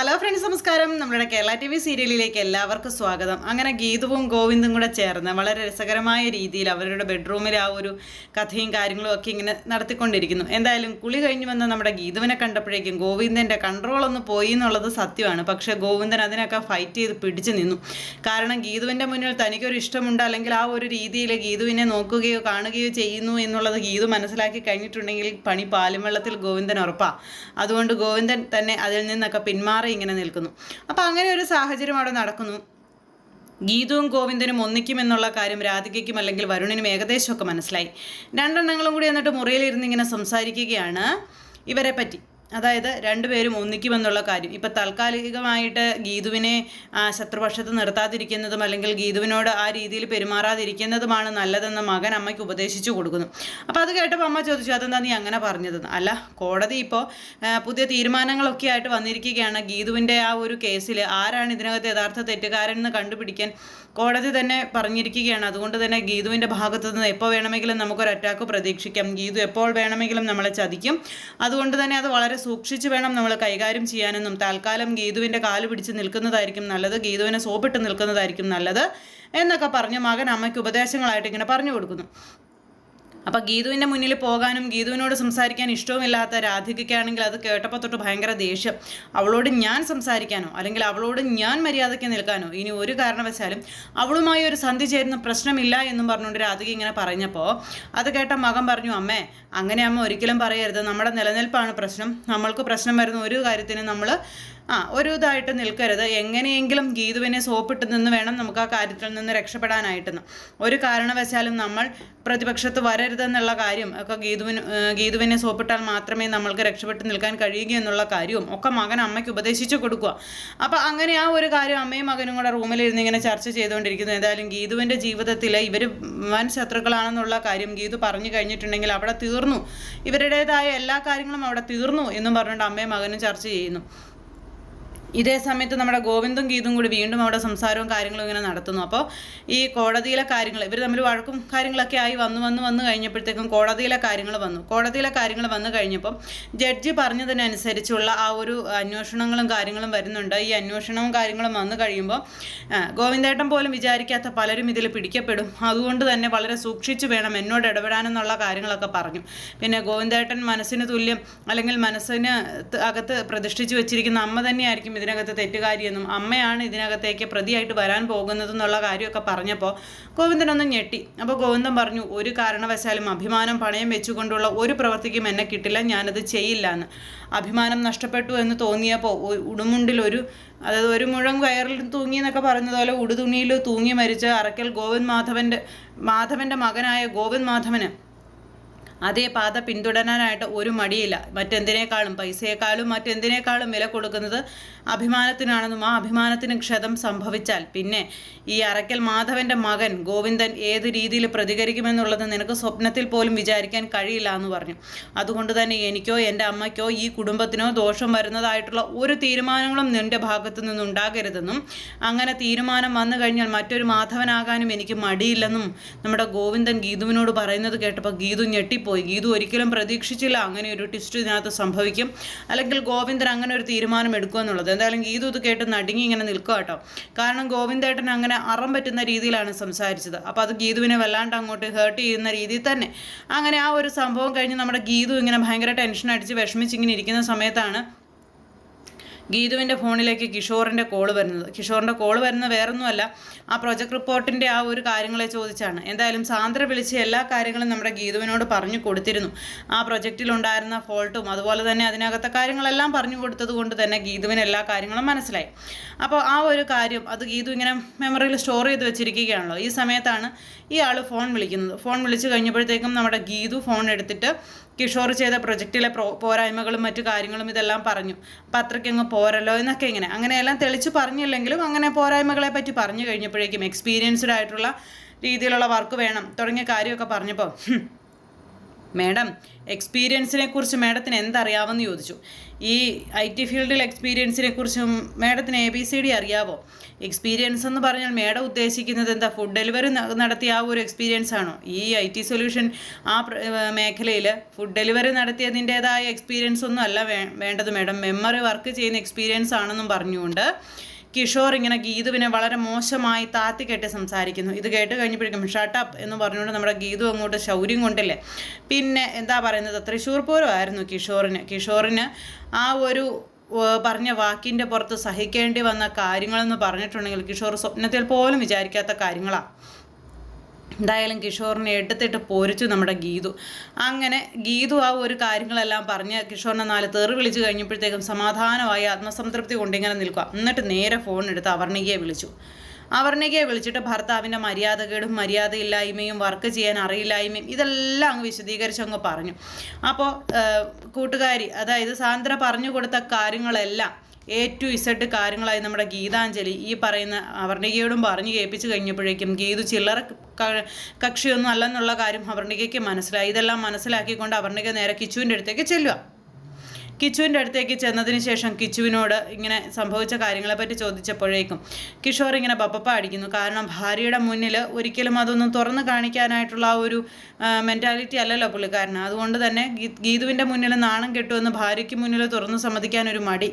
Hello friends നമസ്കാരം. നമ്മുടെ Kerala T V സീരിയലിലേക്ക് എല്ലാവർക്കും സ്വാഗതം. അങ്ങനെ ഗീതുവും ഗോവിന്ദും കൂടെ ചേർന്ന് വളരെ രസകരമായ രീതിയിൽ അവരുടെ ബെഡ്റൂമിൽ ആ ഒരു കഥയും കാര്യങ്ങളും ഒക്കെ ഇങ്ങനെ നടത്തിക്കൊണ്ടിരിക്കുന്നു. എന്തായാലും കുളി കഴിഞ്ഞു വന്ന നമ്മുടെ ഗീതുവിനെ കണ്ടപ്പോഴേക്കും ഗോവിന്ദന്റെ കൺട്രോൾ ഒന്ന് പോയി എന്നുള്ളത് സത്യമാണ്. പക്ഷേ ഗോവിന്ദൻ അതിനൊക്കെ ഫൈറ്റ് ചെയ്ത് പിടിച്ചു നിന്നു. കാരണം ഗീതുവിന്റെ മുന്നിൽ തനിക്കൊരു ഇഷ്ടമുണ്ട് അല്ലെങ്കിൽ ആ ഒരു രീതിയിൽ ഗീതുവിനെ നോക്കുകയോ കാണുകയോ ചെയ്യുന്നു എന്നുള്ളത് ഗീതു മനസ്സിലാക്കി കഴിഞ്ഞിട്ടുണ്ടെങ്കിൽ പണി പാലും വെള്ളത്തിൽ ഗോവിന്ദൻ ഉറപ്പാണ് അതുകൊണ്ട് ഗോവിന്ദൻ തന്നെ അതിൽ നിന്നൊക്കെ പിന്മാറി ഇങ്ങനെ നിൽക്കുന്നു. അപ്പോൾ അങ്ങനെ ഒരു സാഹചര്യം അവിടെ നടക്കുന്നു. ഗീതവും ഗോവിന്ദനും ഒന്നിക്കുമെന്നുള്ള കാര്യം രാധികയ്ക്കും അല്ലെങ്കിൽ വരുണിനും ഏകദേശമൊക്കെ മനസ്സിലായി. രണ്ടെണ്ണങ്ങളും കൂടി എന്നിട്ട് മുറിയിലിരുന്ന് ഇങ്ങനെ സംസാരിക്കുകയാണ് ഇവരെ പറ്റി. അതായത് രണ്ടുപേരും ഒന്നിക്കുമെന്നുള്ള കാര്യം. ഇപ്പം താൽക്കാലികമായിട്ട് ഗീതുവിനെ ശത്രുപക്ഷത്ത് നിർത്താതിരിക്കുന്നതും അല്ലെങ്കിൽ ഗീതുവിനോട് ആ രീതിയിൽ പെരുമാറാതിരിക്കുന്നതുമാണ് നല്ലതെന്ന് മകൻ അമ്മയ്ക്ക് ഉപദേശിച്ചു കൊടുക്കുന്നു. അപ്പോൾ അത് കേട്ടപ്പോൾ അമ്മ ചോദിച്ചു അതെന്താ നീ അങ്ങനെ പറഞ്ഞതെന്ന്? അല്ല കോടതി ഇപ്പോൾ പുതിയ തീരുമാനങ്ങളൊക്കെ ആയിട്ട് വന്നിരിക്കുകയാണ്. ഗീതുവിന്റെ ആ ഒരു കേസിൽ ആരാണ് ഇതിനകത്ത് യഥാർത്ഥ തെറ്റുകാരൻ എന്ന് കണ്ടുപിടിക്കാൻ കോടതി തന്നെ പറഞ്ഞിരിക്കുകയാണ്. അതുകൊണ്ട് തന്നെ ഗീതുവിന്റെ ഭാഗത്തു നിന്ന് എപ്പോൾ വേണമെങ്കിലും നമുക്കൊരു അറ്റാക്ക് പ്രതീക്ഷിക്കാം. ഗീതു എപ്പോൾ വേണമെങ്കിലും നമ്മളെ ചതിക്കും. അതുകൊണ്ട് തന്നെ അത് വളരെ സൂക്ഷിച്ച് വേണം നമ്മൾ കൈകാര്യം ചെയ്യാനെന്നും. തൽക്കാലം ഗീതുവിന്റെ കാൽ പിടിച്ച് നിൽക്കുന്നതായിരിക്കും നല്ലത്. ഗീതുവിനെ സോപ്പിട്ട് നിൽക്കുന്നതായിരിക്കും നല്ലത് എന്നൊക്കെ പറഞ്ഞ് മകൻ അമ്മയ്ക്ക് ഉപദേശങ്ങളായിട്ട് ഇങ്ങനെ പറഞ്ഞു കൊടുക്കുന്നു. അപ്പോൾ ഗീതുവിന്റെ മുന്നിൽ പോകാനും ഗീതുവിനോട് സംസാരിക്കാൻ ഇഷ്ടവുമില്ലാത്ത രാധികയ്ക്കാണെങ്കിൽ അത് കേട്ടപ്പോൾ തൊട്ട് ഭയങ്കര ദേഷ്യം. അവളോട് ഞാൻ സംസാരിക്കാനോ അല്ലെങ്കിൽ അവളോട് ഞാൻ മര്യാദയ്ക്ക് നിൽക്കാനോ ഇനി ഒരു കാരണവശാലും അവളുമായി ഒരു സന്ധി ചേരുന്ന പ്രശ്നമില്ല എന്നും പറഞ്ഞുകൊണ്ട് രാധിക ഇങ്ങനെ പറഞ്ഞപ്പോൾ അത് കേട്ട മകൻ പറഞ്ഞു അമ്മേ അങ്ങനെ അമ്മ ഒരിക്കലും പറയരുത്. നമ്മുടെ നിലനിൽപ്പാണ് പ്രശ്നം. നമ്മൾക്ക് പ്രശ്നം വരുന്ന ഒരു കാര്യത്തിന് നമ്മൾ ആ ഒരു ഇതായിട്ട് നിൽക്കരുത്. എങ്ങനെയെങ്കിലും ഗീതുവിനെ സോപ്പിട്ട് നിന്ന് വേണം നമുക്ക് ആ കാര്യത്തിൽ നിന്ന് രക്ഷപ്പെടാനായിട്ടെന്ന്. ഒരു കാരണവശാലും നമ്മൾ പ്രതിപക്ഷത്ത് വരരുതെന്നുള്ള കാര്യം ഒക്കെ ഗീതുവിന് ഗീതുവിനെ സോപ്പിട്ടാൽ മാത്രമേ നമ്മൾക്ക് രക്ഷപ്പെട്ട് നിൽക്കാൻ കഴിയുക എന്നുള്ള കാര്യവും ഒക്കെ മകൻ അമ്മയ്ക്ക് ഉപദേശിച്ചു കൊടുക്കുക. അപ്പോൾ അങ്ങനെ ആ ഒരു കാര്യം അമ്മയും മകനും കൂടെ റൂമിലിരുന്ന് ഇങ്ങനെ ചർച്ച ചെയ്തുകൊണ്ടിരിക്കുന്നു. ഏതായാലും ഗീതുവിന്റെ ജീവിതത്തിൽ ഇവർ വൻ ശത്രുക്കളാണെന്നുള്ള കാര്യം ഗീതു പറഞ്ഞു കഴിഞ്ഞിട്ടുണ്ടെങ്കിൽ അവിടെ തീർന്നു. ഇവരുടേതായ എല്ലാ കാര്യങ്ങളും അവിടെ തീർന്നു എന്നും പറഞ്ഞുകൊണ്ട് അമ്മയും മകനും ചർച്ച ചെയ്യുന്നു. ഇതേ സമയത്ത് നമ്മുടെ ഗോവിന്ദും ഗീതും കൂടി വീണ്ടും അവിടെ സംസാരവും കാര്യങ്ങളും ഇങ്ങനെ നടത്തുന്നു. അപ്പോൾ ഈ കോടതിയിലെ കാര്യങ്ങൾ ഇവർ തമ്മിൽ വഴക്കും കാര്യങ്ങളൊക്കെ ആയി വന്നു വന്ന് വന്നു കഴിഞ്ഞപ്പോഴത്തേക്കും കോടതിയിലെ കാര്യങ്ങൾ വന്നു. കോടതിയിലെ കാര്യങ്ങൾ വന്നു കഴിഞ്ഞപ്പം ജഡ്ജി പറഞ്ഞതിനനുസരിച്ചുള്ള ആ ഒരു അന്വേഷണങ്ങളും കാര്യങ്ങളും വരുന്നുണ്ട്. ഈ അന്വേഷണവും കാര്യങ്ങളും വന്നു കഴിയുമ്പോൾ ഗോവിന്ദേട്ടൻ പോലും വിചാരിക്കാത്ത പലരും ഇതിൽ പിടിക്കപ്പെടും. അതുകൊണ്ട് തന്നെ വളരെ സൂക്ഷിച്ചു വേണം എന്നോട് ഇടപെടാനെന്നുള്ള കാര്യങ്ങളൊക്കെ പറഞ്ഞു. പിന്നെ ഗോവിന്ദേട്ടൻ മനസ്സിന് തുല്യം അല്ലെങ്കിൽ മനസ്സിന് അകത്ത് പ്രതിഷ്ഠിച്ചു വെച്ചിരിക്കുന്ന അമ്മ തന്നെയായിരിക്കും ഇതിനകത്ത് തെറ്റുകാരിയെന്നും അമ്മയാണ് ഇതിനകത്തേക്ക് പ്രതിയായിട്ട് വരാൻ പോകുന്നതെന്നുള്ള കാര്യമൊക്കെ പറഞ്ഞപ്പോൾ ഗോവിന്ദനൊന്ന് ഞെട്ടി. അപ്പോൾ ഗോവിന്ദൻ പറഞ്ഞു ഒരു കാരണവശാലും അഭിമാനം പണയം വെച്ചുകൊണ്ടുള്ള ഒരു പ്രവൃത്തിക്കും എന്നെ കിട്ടില്ല ഞാനത് ചെയ്യില്ല എന്ന് അഭിമാനം നഷ്ടപ്പെട്ടു എന്ന് തോന്നിയപ്പോൾ ഉടുമുണ്ടിൽ ഒരു അതായത് ഒരു മുഴം കയറിൽ തൂങ്ങി എന്നൊക്കെ പറയുന്നത് പോലെ ഉടുതുണിയിൽ തൂങ്ങി മരിച്ച അറക്കൽ ഗോവിന്ദ് മാധവന്റെ മാധവന്റെ മകനായ ഗോവിന്ദ് മാധവന് അതേ പാത പിന്തുടരാനായിട്ട് ഒരു മടിയില്ല. മറ്റെന്തിനേക്കാളും പൈസയെക്കാളും മറ്റെന്തിനേക്കാളും വില കൊടുക്കുന്നത് അഭിമാനത്തിനാണെന്നും ആ അഭിമാനത്തിന് ക്ഷതം സംഭവിച്ചാൽ പിന്നെ ഈ അറയ്ക്കൽ മാധവന്റെ മകൻ ഗോവിന്ദൻ ഏത് രീതിയിൽ പ്രതികരിക്കുമെന്നുള്ളത് നിനക്ക് സ്വപ്നത്തിൽ പോലും വിചാരിക്കാൻ കഴിയില്ല എന്ന് പറഞ്ഞു. അതുകൊണ്ട് തന്നെ എനിക്കോ എന്റെ അമ്മയ്ക്കോ ഈ കുടുംബത്തിനോ ദോഷം വരുന്നതായിട്ടുള്ള ഒരു തീരുമാനങ്ങളും നിന്റെ ഭാഗത്തു നിന്നുണ്ടാകരുതെന്നും അങ്ങനെ തീരുമാനം വന്നു കഴിഞ്ഞാൽ മറ്റൊരു മാധവനാകാനും എനിക്ക് മടിയില്ലെന്നും നമ്മുടെ ഗോവിന്ദൻ ഗീതുവിനോട് പറയുന്നത് കേട്ടപ്പോൾ ഗീതു ഞെട്ടിപ്പോയി. ഗീതു ഒരിക്കലും പ്രതീക്ഷിച്ചില്ല അങ്ങനെ ഒരു ട്വിസ്റ്റ് ഇതിനകത്ത് സംഭവിക്കും. അല്ലെങ്കിൽ ഗോവിന്ദൻ അങ്ങനെ ഒരു തീരുമാനം എടുക്കുക എന്നുള്ളത്. എന്തായാലും ഗീതു ഇത് കേട്ട് നടുങ്ങി ഇങ്ങനെ നിൽക്കുക കേട്ടോ കാരണം ഗോവിന്ദേട്ടൻ അങ്ങനെ അറം പറ്റുന്ന രീതിയിലാണ് സംസാരിച്ചത്. അപ്പോൾ അത് ഗീതുവിനെ വല്ലാണ്ട് അങ്ങോട്ട് ഹേർട്ട് ചെയ്യുന്ന രീതിയിൽ തന്നെ. അങ്ങനെ ആ ഒരു സംഭവം കഴിഞ്ഞ് നമ്മുടെ ഗീതു ഇങ്ങനെ ഭയങ്കര ടെൻഷൻ അടിച്ച് വിഷമിച്ച് ഇങ്ങനെ ഇരിക്കുന്ന സമയത്താണ് ഗീതുവിന്റെ ഫോണിലേക്ക് കിഷോറിന്റെ കോൾ വരുന്നത്. കിഷോറിന്റെ കോൾ വരുന്നത് വേറൊന്നുമല്ല ആ പ്രൊജക്ട് റിപ്പോർട്ടിന്റെ ആ ഒരു കാര്യങ്ങളെ ചോദിച്ചാണ്. എന്തായാലും സാന്ദ്ര വിളിച്ച് എല്ലാ കാര്യങ്ങളും നമ്മുടെ ഗീതുവിനോട് പറഞ്ഞു കൊടുത്തിരുന്നു. ആ പ്രൊജക്റ്റിലുണ്ടായിരുന്ന ഫോൾട്ടും അതുപോലെ തന്നെ അതിനകത്തെ കാര്യങ്ങളെല്ലാം പറഞ്ഞു കൊടുത്തത് കൊണ്ട് തന്നെ ഗീതുവിന് എല്ലാ കാര്യങ്ങളും മനസ്സിലായി. അപ്പോൾ ആ ഒരു കാര്യം അത് ഗീതു ഇങ്ങനെ മെമ്മറിയിൽ സ്റ്റോർ ചെയ്ത് വെച്ചിരിക്കുകയാണല്ലോ. ഈ സമയത്താണ് ഈ ആൾ ഫോൺ വിളിക്കുന്നത്. ഫോൺ വിളിച്ച് കഴിഞ്ഞപ്പോഴത്തേക്കും നമ്മുടെ ഗീതു ഫോൺ എടുത്തിട്ട് കിഷോർ ചെയ്ത പ്രൊജക്റ്റിലെ പ്രോ പോരായ്മകളും മറ്റു കാര്യങ്ങളും ഇതെല്ലാം പറഞ്ഞു. അപ്പം അത്രയ്ക്കങ്ങ് പോരല്ലോ എന്നൊക്കെ ഇങ്ങനെ. അങ്ങനെയെല്ലാം തെളിച്ച് പറഞ്ഞില്ലെങ്കിലും അങ്ങനെ പോരായ്മകളെ പറ്റി പറഞ്ഞു കഴിഞ്ഞപ്പോഴേക്കും എക്സ്പീരിയൻസ്ഡ് ആയിട്ടുള്ള രീതിയിലുള്ള വർക്ക് വേണം തുടങ്ങിയ കാര്യമൊക്കെ പറഞ്ഞപ്പോൾ. മേഡം എക്സ്പീരിയൻസിനെ കുറിച്ച് മാഡത്തിന് എന്തറിയാമെന്ന് ചോദിച്ചു. ഈ ഐ ടി ഫീൽഡിൽ എക്സ്പീരിയൻസിനെ കുറിച്ചും മാഡത്തിന് എ ബി സി ഡി അറിയാവോ? എക്സ്പീരിയൻസ് എന്ന് പറഞ്ഞാൽ മാഡം ഉദ്ദേശിക്കുന്നത് എന്താ? ഫുഡ് ഡെലിവറി നടത്തിയ ആ ഒരു എക്സ്പീരിയൻസ് ആണോ? ഈ ഐ ടി സൊല്യൂഷൻ ആ മേഖലയിൽ ഫുഡ് ഡെലിവറി നടത്തിയതിന്റെതായ എക്സ്പീരിയൻസ് ഒന്നും അല്ല വേണ്ടത് മാഡം. മെമ്മറി വർക്ക് ചെയ്യുന്ന എക്സ്പീരിയൻസ് ആണെന്നും പറഞ്ഞുകൊണ്ട് കിഷോർ ഇങ്ങനെ ഗീതുവിനെ വളരെ മോശമായി താത്തി കെട്ടി സംസാരിക്കുന്നു. ഇത് കേട്ട് കഴിഞ്ഞപ്പോഴേക്കും ഷട്ടപ്പ് എന്ന് പറഞ്ഞുകൊണ്ട് നമ്മുടെ ഗീതു അങ്ങോട്ട് ശൗര്യം കൊണ്ടില്ലേ? പിന്നെ എന്താ പറയുന്നത്? തൃശ്ശൂർ പൂരമായിരുന്നു കിഷോറിന്. കിഷോറിന് ആ ഒരു പറഞ്ഞ വാക്കിന്റെ പുറത്ത് സഹിക്കേണ്ടി വന്ന കാര്യങ്ങളെന്ന് പറഞ്ഞിട്ടുണ്ടെങ്കിൽ കിഷോർ സ്വപ്നത്തിൽ പോലും വിചാരിക്കാത്ത കാര്യങ്ങളാണ് എന്തായാലും കിഷോറിനെ എടുത്തിട്ട് പൊരിച്ചു നമ്മുടെ ഗീതു. അങ്ങനെ ഗീതു ആ ഒരു കാര്യങ്ങളെല്ലാം പറഞ്ഞ് കിഷോറിനെ നാല് തെറി വിളിച്ചു കഴിഞ്ഞപ്പോഴത്തേക്കും സമാധാനമായി ആത്മസംതൃപ്തി കൊണ്ടിങ്ങനെ നിൽക്കുക. എന്നിട്ട് നേരെ ഫോൺ എടുത്ത് അവർണികയെ വിളിച്ചു. അവർണികയെ വിളിച്ചിട്ട് ഭർത്താവിന്റെ മര്യാദകേടും മര്യാദയില്ലായ്മയും വർക്ക് ചെയ്യാൻ അറിയില്ലായ്മയും ഇതെല്ലാം അങ്ങ് വിശദീകരിച്ച് അങ്ങ് പറഞ്ഞു. അപ്പോൾ കൂട്ടുകാരി അതായത് സാന്ദ്ര പറഞ്ഞു കൊടുത്ത കാര്യങ്ങളെല്ലാം എ ടു ഇസഡ് കാര്യങ്ങളായി നമ്മുടെ ഗീതാഞ്ജലി ഈ പറയുന്ന അവർണികയോടും പറഞ്ഞു കേൾപ്പിച്ച് കഴിഞ്ഞപ്പോഴേക്കും ഗീതു ചില്ലറ കക്ഷിയൊന്നും അല്ലെന്നുള്ള കാര്യം അവർണികയ്ക്ക് മനസ്സിലായി. ഇതെല്ലാം മനസ്സിലാക്കിക്കൊണ്ട് അവർണിക നേരെ കിച്ചുവിന്റെ അടുത്തേക്ക് ചെല്ലുക. കിച്ചുവിന്റെ അടുത്തേക്ക് ചെന്നതിന് ശേഷം കിച്ചുവിനോട് ഇങ്ങനെ സംഭവിച്ച കാര്യങ്ങളെപ്പറ്റി ചോദിച്ചപ്പോഴേക്കും കിഷോർ ഇങ്ങനെ ബപ്പപ്പ അടിക്കുന്നു കാരണം ഭാര്യയുടെ മുന്നിൽ ഒരിക്കലും അതൊന്നും തുറന്നു കാണിക്കാനായിട്ടുള്ള ആ ഒരു മെന്റാലിറ്റി അല്ലല്ലോ പുള്ളിക്കാരന്. അതുകൊണ്ട് തന്നെ ഗീതുവിന്റെ മുന്നിൽ നാണം കെട്ടുമെന്ന് ഭാര്യയ്ക്ക് മുന്നിൽ തുറന്നു സമ്മതിക്കാൻ ഒരു മടി.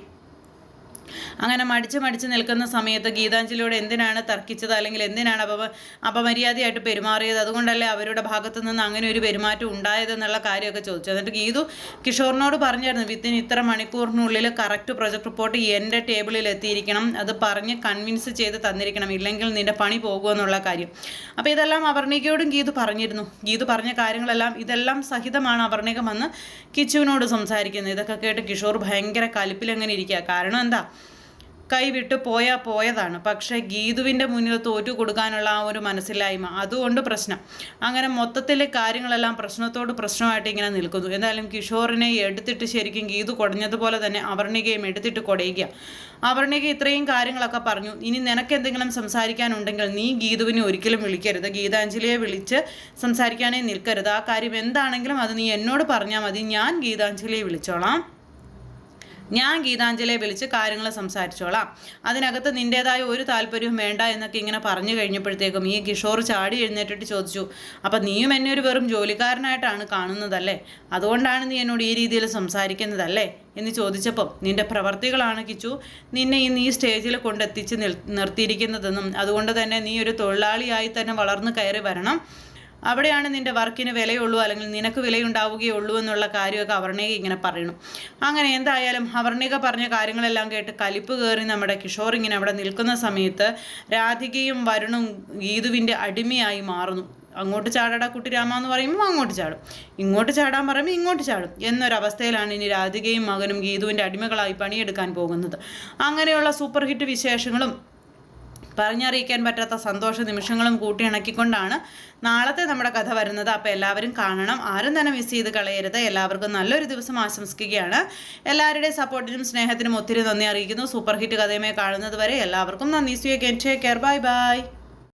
അങ്ങനെ മടിച്ച് മടിച്ച് നിൽക്കുന്ന സമയത്ത് ഗീതാഞ്ജലിയോട് എന്തിനാണ് തർക്കിച്ചത്? അല്ലെങ്കിൽ എന്തിനാണ് അപ അപമര്യാദയായിട്ട് പെരുമാറിയത്? അതുകൊണ്ടല്ലേ അവരുടെ ഭാഗത്തു നിന്ന് അങ്ങനെ ഒരു പെരുമാറ്റം ഉണ്ടായതെന്നുള്ള കാര്യമൊക്കെ ചോദിച്ചു. എന്നിട്ട് ഗീതു കിഷോറിനോട് പറഞ്ഞായിരുന്നു വിത്തിൻ ഇത്ര മണിക്കൂറിനുള്ളിൽ കറക്റ്റ് പ്രൊജക്ട് റിപ്പോർട്ട് എന്റെ ടേബിളിൽ എത്തിയിരിക്കണം. അത് പറഞ്ഞ് കൺവിൻസ് ചെയ്ത് തന്നിരിക്കണം. ഇല്ലെങ്കിൽ നിന്റെ പണി പോകുമെന്നുള്ള കാര്യം. അപ്പോൾ ഇതെല്ലാം അപർണികയോടും ഗീതു പറഞ്ഞിരുന്നു. ഗീതു പറഞ്ഞ കാര്യങ്ങളെല്ലാം ഇതെല്ലാം സഹിതമാണ് അപർണിക വന്ന് കിച്ചുവിനോട് സംസാരിക്കുന്നത്. ഇതൊക്കെ കേട്ട് കിഷോർ ഭയങ്കര കലിപ്പിലങ്ങനെ ഇരിക്കുക. കാരണം എന്താ? കൈവിട്ട് പോയാൽ പോയതാണ്. പക്ഷേ ഗീതുവിന്റെ മുന്നിൽ തോറ്റു കൊടുക്കാനുള്ള ആ ഒരു മനസ്സില്ലായ്മ അതുകൊണ്ട് പ്രശ്നം. അങ്ങനെ മൊത്തത്തിലെ കാര്യങ്ങളെല്ലാം പ്രശ്നത്തോട് പ്രശ്നമായിട്ട് ഇങ്ങനെ നിൽക്കുന്നു. എന്തായാലും കിഷോറിനെ എടുത്തിട്ട് ശരിക്കും ഗീതു കുടഞ്ഞതുപോലെ തന്നെ അവർണികയും എടുത്തിട്ട് കുടയുക. അവർണിക ഇത്രയും കാര്യങ്ങളൊക്കെ പറഞ്ഞു. ഇനി നിനക്ക് എന്തെങ്കിലും സംസാരിക്കാനുണ്ടെങ്കിൽ നീ ഗീതുവിനെ ഒരിക്കലും വിളിക്കരുത്. ഗീതാഞ്ജലിയെ വിളിച്ച് സംസാരിക്കാനേ നിൽക്കരുത്. ആ കാര്യം എന്താണെങ്കിലും അത് നീ എന്നോട് പറഞ്ഞാൽ മതി. ഞാൻ ഗീതാഞ്ജലിയെ വിളിച്ചോളാം. ഞാൻ ഗീതാഞ്ജലിയെ വിളിച്ച് കാര്യങ്ങൾ സംസാരിച്ചോളാം. അതിനകത്ത് നിന്റേതായ ഒരു താല്പര്യവും വേണ്ട എന്നൊക്കെ ഇങ്ങനെ പറഞ്ഞു കഴിഞ്ഞപ്പോഴത്തേക്കും ഈ കിഷോർ ചാടി എഴുന്നേറ്റിട്ട് ചോദിച്ചു അപ്പം നീയും എന്നെ ഒരു വെറും ജോലിക്കാരനായിട്ടാണ് കാണുന്നതല്ലേ? അതുകൊണ്ടാണ് നീ എന്നോട് ഈ രീതിയിൽ സംസാരിക്കുന്നതല്ലേ? എന്ന് ചോദിച്ചപ്പം നിന്റെ പ്രവർത്തികളാണ് കിച്ചു. നിന്നെ ഇന്ന് ഈ സ്റ്റേജിൽ കൊണ്ടെത്തിച്ച് നിർത്തിയിരിക്കുന്നതെന്നും അതുകൊണ്ട് തന്നെ നീ ഒരു തൊഴിലാളിയായി തന്നെ വളർന്നു കയറി വരണം. അവിടെയാണ് നിന്റെ വർക്കിന് വിലയുള്ളൂ അല്ലെങ്കിൽ നിനക്ക് വിലയുണ്ടാവുകയുള്ളൂ എന്നുള്ള കാര്യമൊക്കെ അവർണിക ഇങ്ങനെ പറയണം അങ്ങനെ എന്തായാലും അവർണിക പറഞ്ഞ കാര്യങ്ങളെല്ലാം കേട്ട് കലിപ്പ് കയറി നമ്മുടെ കിഷോർ ഇങ്ങനെ അവിടെ നിൽക്കുന്ന സമയത്ത് രാധികയും വരുണും ഗീതുവിന്റെ അടിമയായി മാറുന്നു. അങ്ങോട്ട് ചാടടാ കുട്ടിരാമ എന്ന് പറയുമ്പോൾ അങ്ങോട്ട് ചാടും. ഇങ്ങോട്ട് ചാടാൻ പറയുമ്പോൾ ഇങ്ങോട്ട് ചാടും. എന്നൊരവസ്ഥയിലാണ് ഇനി രാധികയും മകനും ഗീതുവിന്റെ അടിമകളായി പണിയെടുക്കാൻ പോകുന്നത്. അങ്ങനെയുള്ള സൂപ്പർ ഹിറ്റ് വിശേഷങ്ങളും പറഞ്ഞറിയിക്കാൻ പറ്റാത്ത സന്തോഷ നിമിഷങ്ങളും കൂട്ടിയിണക്കിക്കൊണ്ടാണ് നാളത്തെ നമ്മുടെ കഥ വരുന്നത്. അപ്പോൾ എല്ലാവരും കാണണം. ആരും തന്നെ മിസ് ചെയ്ത് കളയരുത്. എല്ലാവർക്കും നല്ലൊരു ദിവസം ആശംസിക്കുകയാണ്. എല്ലാവരുടെയും സപ്പോർട്ടിനും സ്നേഹത്തിനും ഒത്തിരി നന്ദി അറിയിക്കുന്നു. സൂപ്പർ ഹിറ്റ് കഥയുമായി കാണുന്നത് വരെ എല്ലാവർക്കും നന്ദി. സ്വീകരിക്കാൻ ടേക്ക് കെയർ ബൈ ബൈ